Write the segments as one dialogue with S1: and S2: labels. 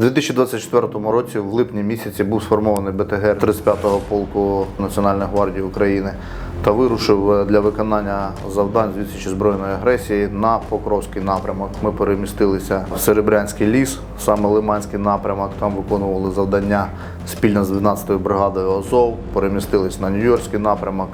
S1: У 2024 році, в липні місяці, був сформований БТГ 35-го полку Національної гвардії України та вирушив е, для виконання завдань з збройної агресії на Покровський напрямок. Ми перемістилися в Серебрянський ліс, саме Лиманський напрямок. Там виконували завдання спільно з 12-ю бригадою Азов. Перемістились на Нью-Йоркський напрямок.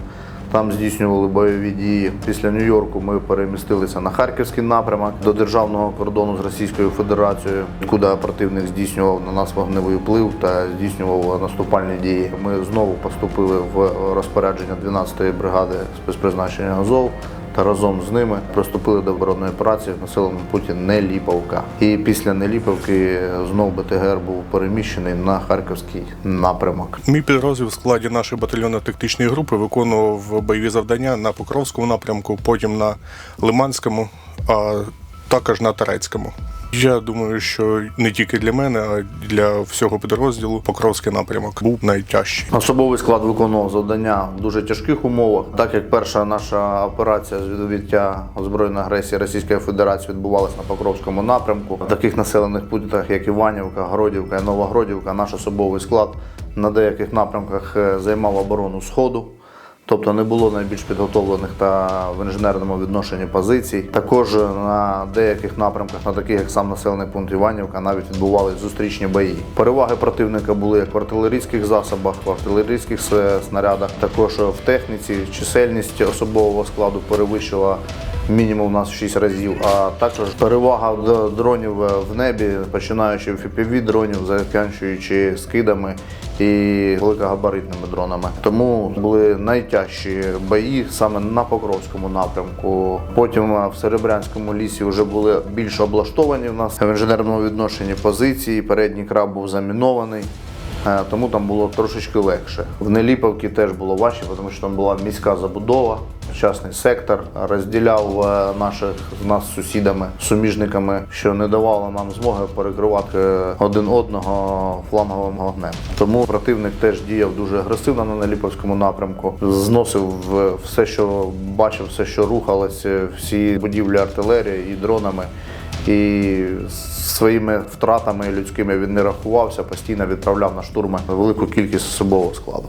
S1: Там здійснювали бойові дії. Після Нью-Йорку ми перемістилися на Харківський напрямок до державного кордону з Російською Федерацією, куди противник здійснював на нас вогневий вплив та здійснював наступальні дії. Ми знову поступили в розпорядження 12-ї бригади спецпризначення Азов. Та разом з ними приступили до оборонної праці в населеному пункті Неліповка. І після Неліповки знов БТГР був переміщений на Харківський напрямок.
S2: Мій підрозділ в складі нашої батальйонно-тактичної групи виконував бойові завдання на Покровському напрямку, потім на Лиманському, а також на Тарецькому. Я думаю, що не тільки для мене, а для всього підрозділу Покровський напрямок був найтяжчий.
S1: Особовий склад виконував завдання в дуже тяжких умовах, так як перша наша операція з відбиття збройної агресії Російської Федерації відбувалася на Покровському напрямку. В таких населених пунктах, як Іванівка, Городівка і Новогродівка, наш особовий склад на деяких напрямках е, займав оборону Сходу. Тобто не було найбільш підготовлених та в інженерному відношенні позицій. Також на деяких напрямках, на таких як сам населений пункт Іванівка, навіть відбувалися зустрічні бої. Переваги противника були як в артилерійських засобах, в артилерійських снарядах, також в техніці. Чисельність особового складу перевищила мінімум у нас в 6 разів. А також перевага дронів в небі, починаючи FPV дронів, закінчуючи скидами і великогабаритними дронами. Тому були найтяжчі бої саме на Покровському напрямку. Потім е, в Серебрянському лісі вже були більш облаштовані в нас в інженерному відношенні позиції. Передній краб був замінований. Е, Тому там було трошечки легше. В Неліповці теж було важче, тому що там була міська забудова, частний сектор розділяв е, наших нас сусідами, суміжниками, що не давало нам змоги перекривати один одного фланговим вогнем. Тому противник теж діяв дуже агресивно на Неліповському напрямку, зносив е, все, що бачив, все, що рухалось, е, всі будівлі артилерії і дронами. І своїми втратами людськими він не рахувався, постійно відправляв на штурми велику кількість особового складу.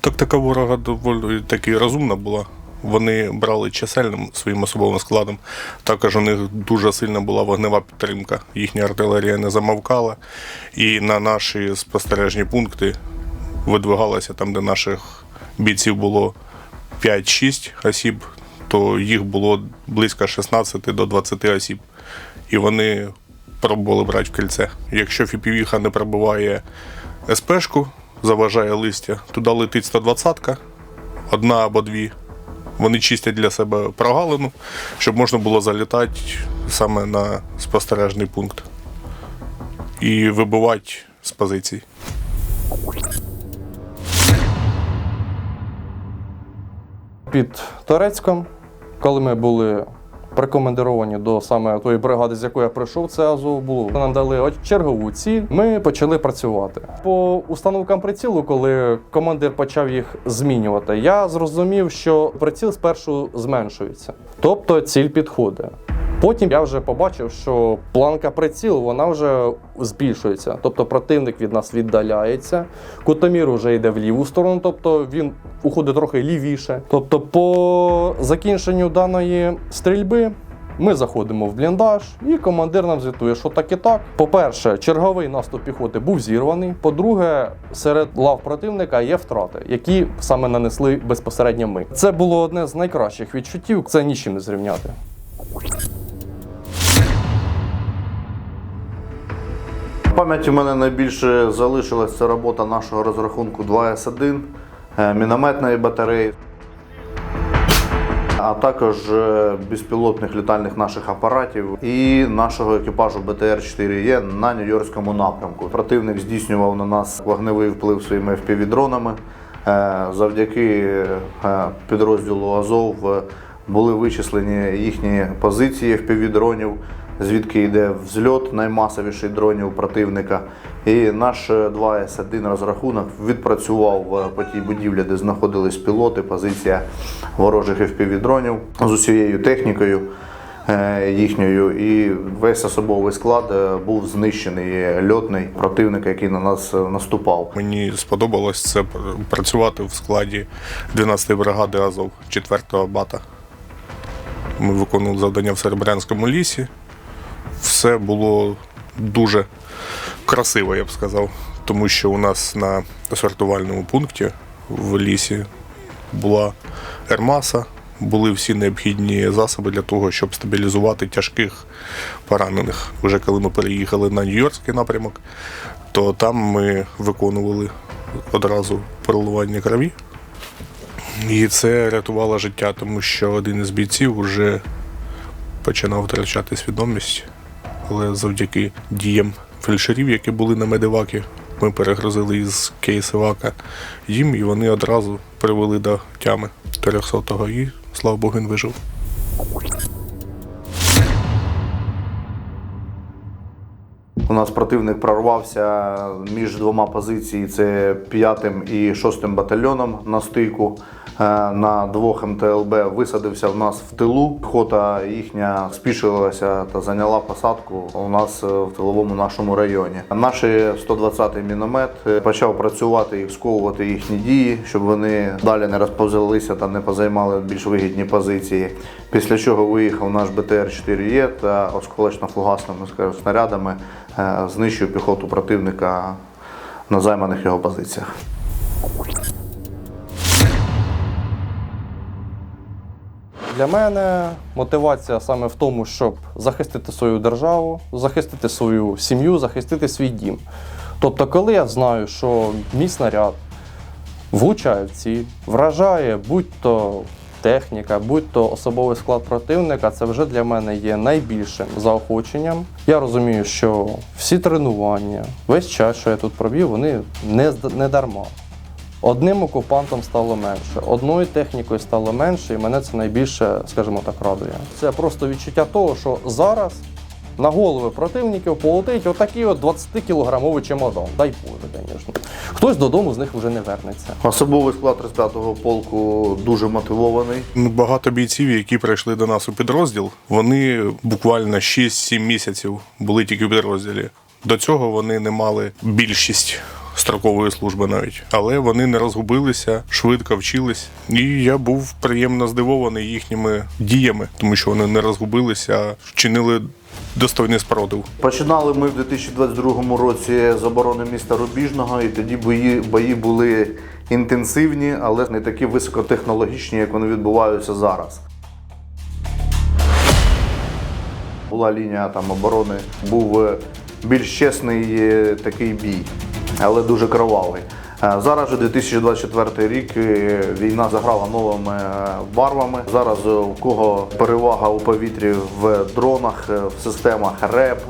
S2: Тактика ворога доволі таки розумна була. Вони брали чисельним своїм особовим складом. Також у них дуже сильна була вогнева підтримка. Їхня артилерія не замовкала. І на наші спостережні пункти видвигалося там, де наших бійців було 5-6 осіб, то їх було близько 16 до 20 осіб. І вони пробували брати в кільце. Якщо фіпівіха не пробиває СПшку, заважає листя, туди летить 120-ка, одна або дві. Вони чистять для себе прогалину, щоб можна було залітати саме на спостережний пункт і вибивати з позицій.
S3: Під Торецьком, коли ми були прикомандировані до саме тої бригади, з якої я прийшов, це Азов було. Нам дали чергову ціль. Ми почали працювати. По установкам прицілу, коли командир почав їх змінювати, я зрозумів, що приціл спершу зменшується, тобто ціль підходить. Потім я вже побачив, що планка прицілу вона вже збільшується. Тобто противник від нас віддаляється. Кутомір вже йде в ліву сторону, тобто він уходить трохи лівіше. Тобто, по закінченню даної стрільби. Ми заходимо в бліндаж, і командир нам звітує, що так і так. По-перше, черговий наступ піхоти був зірваний. По-друге, серед лав противника є втрати, які саме нанесли безпосередньо ми. Це було одне з найкращих відчуттів. Це нічим не зрівняти.
S1: В пам'яті в мене найбільше залишилась це робота нашого розрахунку 2С1, е, мінометної батареї, а також е, безпілотних літальних наших апаратів і нашого екіпажу БТР-4Е на Нью-Йоркському напрямку. Противник здійснював на нас вогневий вплив своїми FPV-дронами. Е, Завдяки підрозділу Азов були вичислені їхні позиції FPV-дронів, звідки йде взльот наймасовіший дронів противника. І наш е, 2С1 розрахунок відпрацював е, по тій будівлі, де знаходились пілоти, позиція ворожих FPV-дронів з усією технікою. е, їхньою, і весь особовий склад е, був знищений льотний противника, який на нас е, наступав.
S2: Мені сподобалось це працювати в складі 12-ї бригади Азов 4-го бата. Ми виконували завдання в Серебрянському лісі. Все було дуже красиво, я б сказав, тому що у нас на сортувальному пункті в лісі була ермаса, були всі необхідні засоби для того, щоб стабілізувати тяжких поранених. Вже коли ми переїхали на Нью-Йоркський напрямок, то там ми виконували одразу переливання крові. І це рятувало життя, тому що один із бійців вже починав втрачати свідомість. Але завдяки діям фельдшерів, які були на медивакі, ми перегрузили із кейсивака їм, і вони одразу привели до тями 300-го, і слава Богу, він вижив.
S1: У нас противник прорвався між двома позиціями: це 5 і 6 батальйоном на стику. Е, На двох МТЛБ висадився в нас в тилу. Піхота їхня спішилася та зайняла посадку у нас е, в тиловому нашому районі. Наш 120-й міномет е, почав працювати і сковувати їхні дії, щоб вони далі не розповзалися та не позаймали більш вигідні позиції. Після чого виїхав наш БТР-4Е та осколочно-фугасними снарядами е, знищив піхоту противника на займаних його позиціях.
S3: Для мене мотивація саме в тому, щоб захистити свою державу, захистити свою сім'ю, захистити свій дім. Тобто, коли я знаю, що мій снаряд влучає в ціль, вражає будь-то техніка, будь-то особовий склад противника, це вже для мене є найбільшим заохоченням. Я розумію, що всі тренування, весь час, що я тут провів, вони не, не дарма. Одним окупантом стало менше, одною технікою стало менше, і мене це найбільше, скажімо так, радує. Це просто відчуття того, що зараз на голови противників полетить отакий от 20-кілограмовий чемодан. Дай Боже, звісно. Хтось додому з них вже не вернеться.
S1: Особовий склад 35-го полку дуже мотивований.
S2: Багато бійців, які прийшли до нас у підрозділ, вони буквально 6-7 місяців були тільки в підрозділі. До цього вони не мали більшість строкової служби навіть, але вони не розгубилися, швидко вчились. І я був приємно здивований їхніми діями, тому що вони не розгубилися, вчинили достойний спротив.
S1: Починали ми в 2022 році з оборони міста Рубіжного, і тоді бої, бої були інтенсивні, але не такі високотехнологічні, як вони відбуваються зараз. Була лінія там оборони, був е, більш чесний е, такий бій, але дуже кровавий. Е, Зараз же 2024 рік війна заграла новими е, барвами. Зараз у кого перевага у повітрі в дронах, е, в системах РЕП,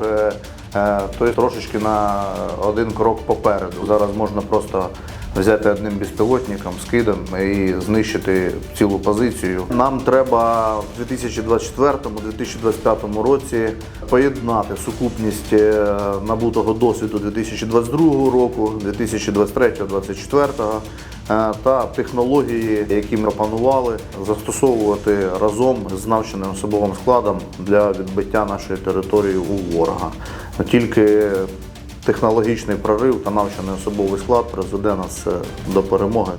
S1: то трошечки на один крок попереду. Зараз можна просто взяти одним безпілотником, скидом і знищити цілу позицію. Нам треба в 2024-2025 році поєднати сукупність е, набутого досвіду 2022 року, 2023-2024 е, та технології, які ми опанували, застосовувати разом з навченим особовим складом для відбиття нашої території у ворога. Тільки технологічний прорив та навчений особовий склад призведе нас е, до перемоги.